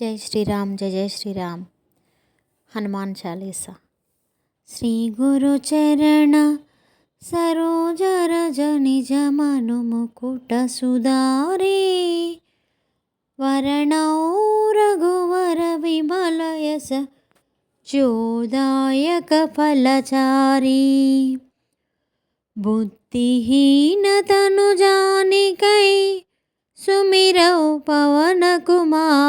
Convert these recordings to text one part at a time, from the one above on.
జై శ్రీరామ్ జయ జయ శ్రీరామ్. హనుమాన్ చాలీసా. శ్రీ గురు చరణ సరోజ రజ నిజ ముకుట సుధారే. వరణౌ రఘువర విమలయస చోదాయక ఫలచారీ. బుద్ధిహీనతను జానికై సుమిరౌ పవన కుమార్.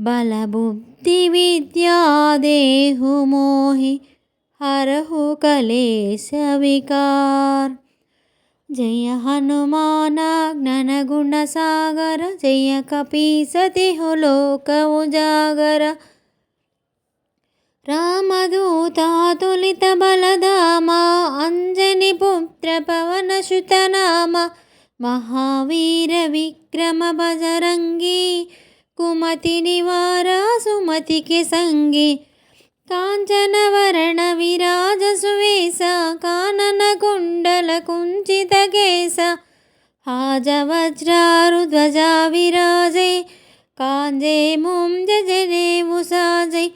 బలబుద్ధి విద్యా మోహి హరహు కలేశ వికార్ జయ హనుమాన జ్ఞానగుణ సాగర జయ కపీసతిహు లోక ఉజాగర. రామదూతాతులిత బలధామ అంజని పుత్ర పవనసుతనామ మహావీర విక్రమ బజరంగీ. కుమతి నివార సుమతికి సంగి. కాంచనవరణ విరాజ సువేశ కానన కుండల కుంచిత కేశ. హాజవజ్రారు ధ్వజా విరాజై కాంజే ముంజ జనేవు సాజై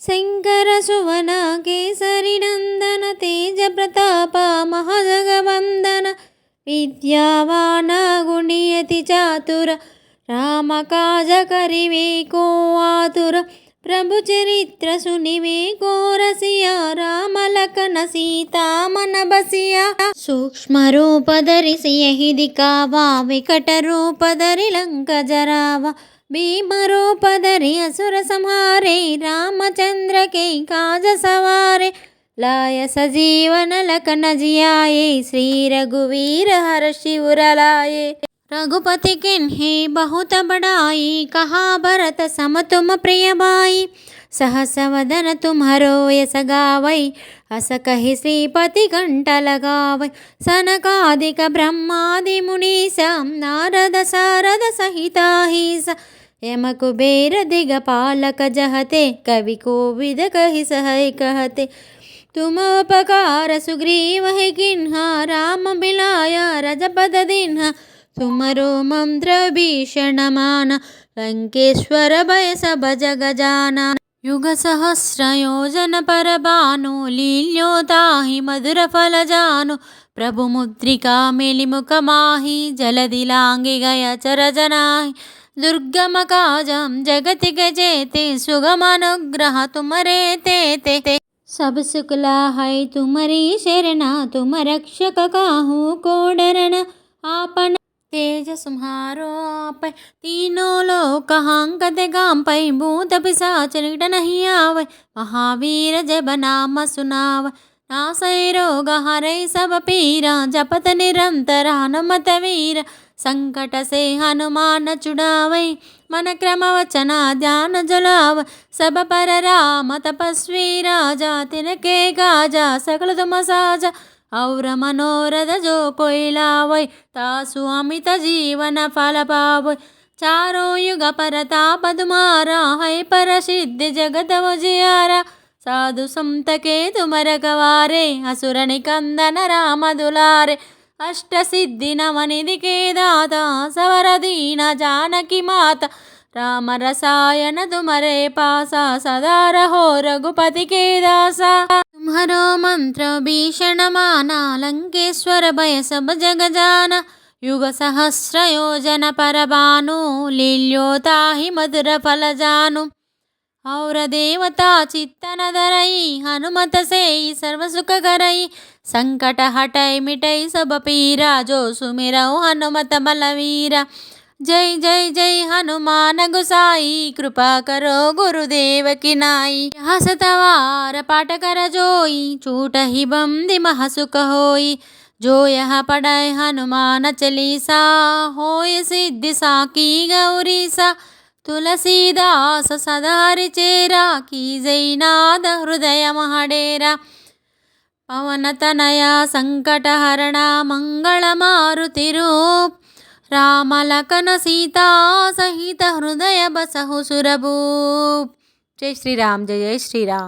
శంకర సువన కేసరి నందన తేజ ప్రతాప మహాజగవందన. విద్యావాణ గుణియతి చాతుర మమకాజ కరివేకో ఆతుర ప్రభు చరిత్ర సునివేకో రసియా రామలకన సీతామన బసియ. సూక్ష్మ రూపధరి సియహిది కావా వికట రూపధరి లంక జరావా భీమరూపధరి అసుర సంహారే రామచంద్రకే కాజ సవారే లాయ సజీవన లకన జియాయే శ్రీ రఘువీర హర శివురలాయే रघुपति किन्हे बहुत बड़ाई कहा भरत सम तुम प्रिय भाई सहस वदन तुम्हारो यस गावै अस कहि श्रीपति कंठ लगावै सनकादिक ब्रह्मादि मुनीस नारद सारद सहिताहिस यम कुबेर दिगपालक जहते कवि कोविद कहि सहै कहते तुम उपकार सुग्रीव है किन्हा राम बिलाया रजपद दिन्हा तुमरो मंत्र भीषण मान लंकेश्वर भय सब जग जाना युग सहस्र योजन पर बानु लील्योताहि मधुर फल जानु प्रभु मुद्रिका मिलिमुख माहि जलदि लांगे गय चर जनाहि दुर्गम काजम जगति गजेते सुगम अनुग्रह तुमरे ते ते ते सब सुकला है तुम्हारी शरणा तुम रक्षक काहू को डरना आपन तेज सुम्हारो आप तीनों लोक हांकत गाम पै भूत पिशाच निकट नहीं आवे महावीर जब नाम सुनाव नासै रोग हरै सब पीरा जपत निरंतर हनुमत वीर संकट से हनुमान छुड़ावै मन क्रम वचन ध्यान जलाव सब पर राम तपस्वी राजा तिनके गाजा सकल तुम ಔರ ಮನೋರದ ಜೋ ಕೊಯ್ಲಾವೊಯ್ ತಾಸು ಅಮಿತ ಜೀವನ ಫಲ ಪಾವೊಯ್ ಚಾರೋ ಯುಗ ಪರತಾಪದು ಮಾರ ಹೈ ಪರಸಿದ್ಧಿ ಜಗದವ ಜಿಯಾರ ಸಾಧು ಸಂತಕೆ ತುಮರಕವಾರೆ ಅಸುರನಿ ಕಂದನ ರಾಮದುಲಾರೆ ಅಷ್ಟಸಿದ್ಧಿ ನವನಿಧಿ ಕೇದಾತ ಸವರದೀನ ಜಾನಕಿ ಮಾತ రామ రసాయన తుమరే పాసా సదా రఘుపతి కేదాసా जानकी माता राम रसायन तुम्हारे पासा सदा रहो रघुपति के दासा तुम्हारो मंत्र भीषण माना लंकेश्वर भय सब जग जाना युग सहस्र योजन पर बानु लील्योता ही मधुर फल जानु और देवता चित्तन धरई हनुमत से सर्व सुख करई संकट हटई मिटई सब पीरा जो सुमिरऊ हनुमत बलवीरा जय जय जय हनुमान गुसाई कृपा करो गुरुदेव की नाई हसतवार पाठ कर जोई छूट ही बंदी महसुख होई जो यह पढ़े हनुमान चलीसा होय सिद्धि साकी गौरी सा तुलसीदास सदारि चेरा की जैनाद हृदय महडेरा पवन तनया संकटहरण రామలకన సీతా సహిత హృదయ బసహు సురభూ. జై శ్రీరామ్ జయ జయ శ్రీరామ్.